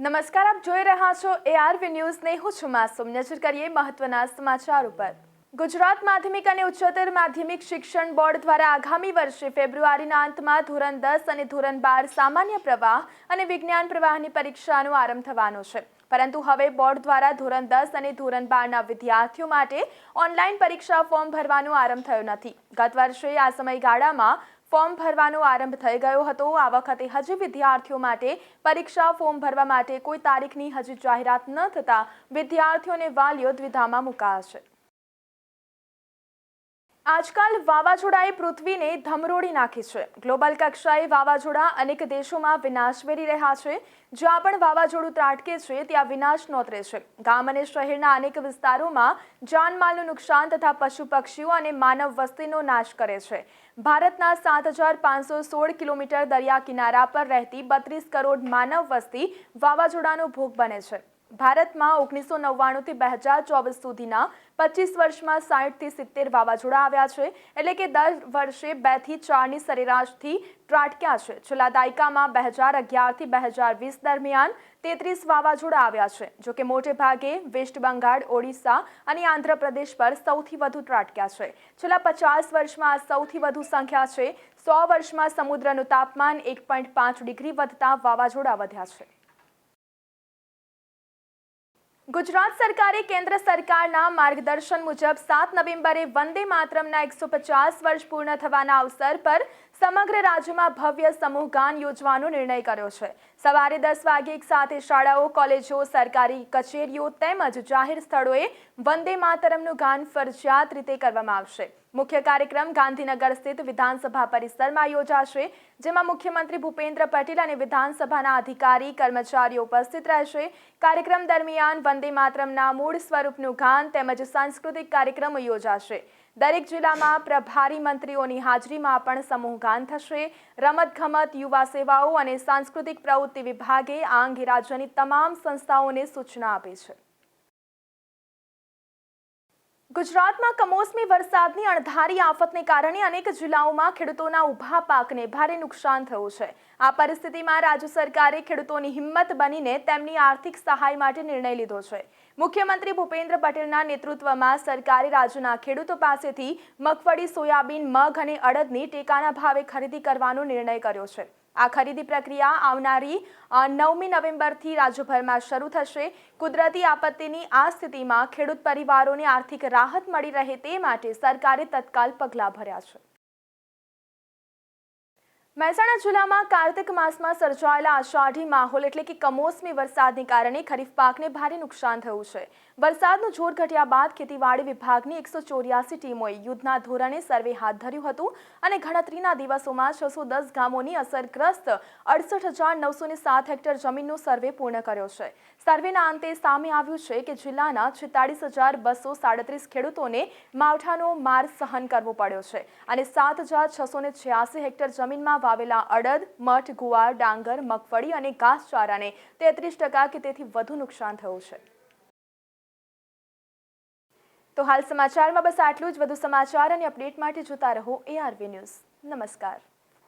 નમસ્કાર, આપ જોઈ રહ્યા છો એઆરવી ન્યૂઝને. હું છું માસુમ. નજર કરીએ મહત્વના સમાચાર ઉપર. ગુજરાત માધ્યમિક અને ઉચ્ચતર માધ્યમિક શિક્ષણ બોર્ડ દ્વારા આગામી વર્ષે ફેબ્રુઆરીના અંતમાં ધોરણ દસ અને ધોરણ બાર સામાન્ય પ્રવાહ અને વિજ્ઞાન પ્રવાહની પરીક્ષાનો આરંભ થવાનો છે. પરંતુ હવે બોર્ડ દ્વારા ધોરણ દસ અને ધોરણ બારના વિદ્યાર્થીઓ માટે ઓનલાઈન પરીક્ષા ફોર્મ ભરવાનો આરંભ થયો નથી. ગત વર્ષે આ સમયગાળામાં ફોર્મ ભરવાનો આરંભ થઈ ગયો હતો. આ વખતે હજી વિદ્યાર્થીઓ માટે પરીક્ષા ફોર્મ ભરવા માટે કોઈ તારીખની હજી જાહેરાત ન થતાં વિદ્યાર્થીઓને વાલીઓ દ્વિધામાં મુકાયા છે. આજકાલ વાવાઝોડાએ પૃથ્વીને ધમરોડી નાખી છે. ગ્લોબલ કક્ષાએ વાવાઝોડા અનેક દેશોમાં વિનાશ વેરી રહ્યા છે. જ્યાં પણ વાવાઝોડું ત્રાટકે છે, ત્યાં વિનાશ નોતરે છે. ગામ અને શહેરના અનેક વિસ્તારોમાં જાનમાલનું નુકસાન તથા પશુ પક્ષીઓ અને માનવ વસ્તીનો નાશ કરે છે. ભારતના સાત હજાર પાંચસો સોળ કિલોમીટર દરિયા કિનારા પર રહેતી બત્રીસ કરોડ માનવ વસ્તી વાવાઝોડાનો ભોગ બને છે. ભારતમાં ઓગણીસો નવ્વાણુંથી બે હજાર ચોવીસ સુધીના પચીસ વર્ષમાં સાઠથી સિત્તેર વાવાઝોડા આવ્યા છે. એટલે કે દર વર્ષે બેથી ચારની સરેરાશથી ત્રાટક્યા છે. છેલ્લા દાયકામાં બે હજાર અગિયારથી બે હજાર વીસ દરમિયાન તેત્રીસ વાવાઝોડા આવ્યા છે. જોકે મોટે ભાગે વેસ્ટ બંગાળ, ઓડિશા અને આંધ્રપ્રદેશ પર સૌથી વધુ ત્રાટક્યા છે. છેલ્લા પચાસ વર્ષમાં સૌથી વધુ સંખ્યા છે. સો વર્ષમાં સમુદ્રનું તાપમાન એક પોઈન્ટ પાંચ ડિગ્રી વધતા વાવાઝોડા વધ્યા છે. ગુજરાત સરકારે કેન્દ્ર સરકારના માર્ગદર્શન મુજબ સાત નવેમ્બરે વંદે માતરમના એકસો પચાસ વર્ષ પૂર્ણ થવાના અવસર પર સમગ્ર રાજ્યમાં ભવ્ય સમૂહ ગાન યોજવાનો નિર્ણય કર્યો છે. સવારે દસ વાગે એક સાથે શાળાઓ, કોલેજો, સરકારી કચેરીઓ તેમજ જાહેર સ્થળોએ વંદે માતરમનું ગાન ફરજિયાત રીતે કરવામાં આવશે. મુખ્ય કાર્યક્રમ ગાંધીનગર સ્થિત વિધાનસભા પરિસરમાં યોજાશે, જેમાં મુખ્યમંત્રી ભૂપેન્દ્ર પટેલ અને વિધાનસભાના અધિકારી, કર્મચારીઓ ઉપસ્થિત રહેશે. કાર્યક્રમ દરમિયાન વંદે માતરમના મૂળ સ્વરૂપનું ગાન તેમજ સાંસ્કૃતિક કાર્યક્રમો યોજાશે. દરેક જિલ્લામાં પ્રભારી મંત્રીઓની હાજરીમાં પણ સમૂહ ગાન થશે. રમતગમત, યુવા સેવાઓ અને સાંસ્કૃતિક પ્રવૃત્તિ વિભાગે આ અંગે રાજ્યની તમામ સંસ્થાઓને સૂચના આપી છે. ગુજરાતમાં કમોસમી વરસાદની અણધારી આફતને કારણે અનેક જિલ્લાઓમાં ખેડૂતોના ઊભા પાકને ભારે નુકસાન થયું છે. આ પરિસ્થિતિમાં રાજ્ય સરકારે ખેડૂતોની હિંમત બનીને તેમની આર્થિક સહાય માટે નિર્ણય લીધો છે. મુખ્યમંત્રી ભૂપેન્દ્ર પટેલના નેતૃત્વમાં સરકારે રાજ્યના ખેડૂતો પાસેથી મગફળી, સોયાબીન, મગ અને અડદની ટેકાના ભાવે ખરીદી કરવાનો નિર્ણય કર્યો છે. આ ખરીદી પ્રક્રિયા આવનારી નવમી નવેમ્બરથી રાજ્યભરમાં શરૂ થશે. કુદરતી આપત્તિની આ સ્થિતિમાં ખેડૂત પરિવારોને આર્થિક રાહત મળી રહે તે માટે સરકારે તત્કાલ પગલાં ભર્યા છે. મહેસાણા જિલ્લામાં કાર્તિક માસમાં સર્જાયેલા અષાઢી માહોલ એટલે કે કમોસમી વરસાદને કારણે ખરીફ પાકને ભારે નુકસાન થયું છે. વરસાદનું જોર ઘટ્યા બાદ ખેતીવાડી વિભાગની એકસો ચોર્યાસી ટીમોએ યુદ્ધના ધોરણે સર્વે હાથ ધર્યું હતું અને ગણતરીના દિવસોમાં છસો દસ ગામોની અસરગ્રસ્ત અડસઠ હજાર નવસો ને સાત હેક્ટર જમીનનો સર્વે પૂર્ણ કર્યો છે. સર્વેના અંતે સામે આવ્યું છે કે જિલ્લાના છેતાળીસ હજાર બસો સાડત્રીસ ખેડૂતોને માવઠાનો માર સહન કરવો પડ્યો છે અને સાત હજાર છસો છ્યાસી હેક્ટર જમીનમાં વાવેલા અડદ, મઠ, ગુવાર, ડાંગર, મગફળી અને ઘાસચારાને તેત્રીસ ટકા કે તેથી વધુ નુકસાન થયું છે. તો હાલ સમાચારમાં બસ આટલું જ. વધુ સમાચાર અને અપડેટ માટે જોતા રહો એઆરવી ન્યૂઝ નમસ્કાર.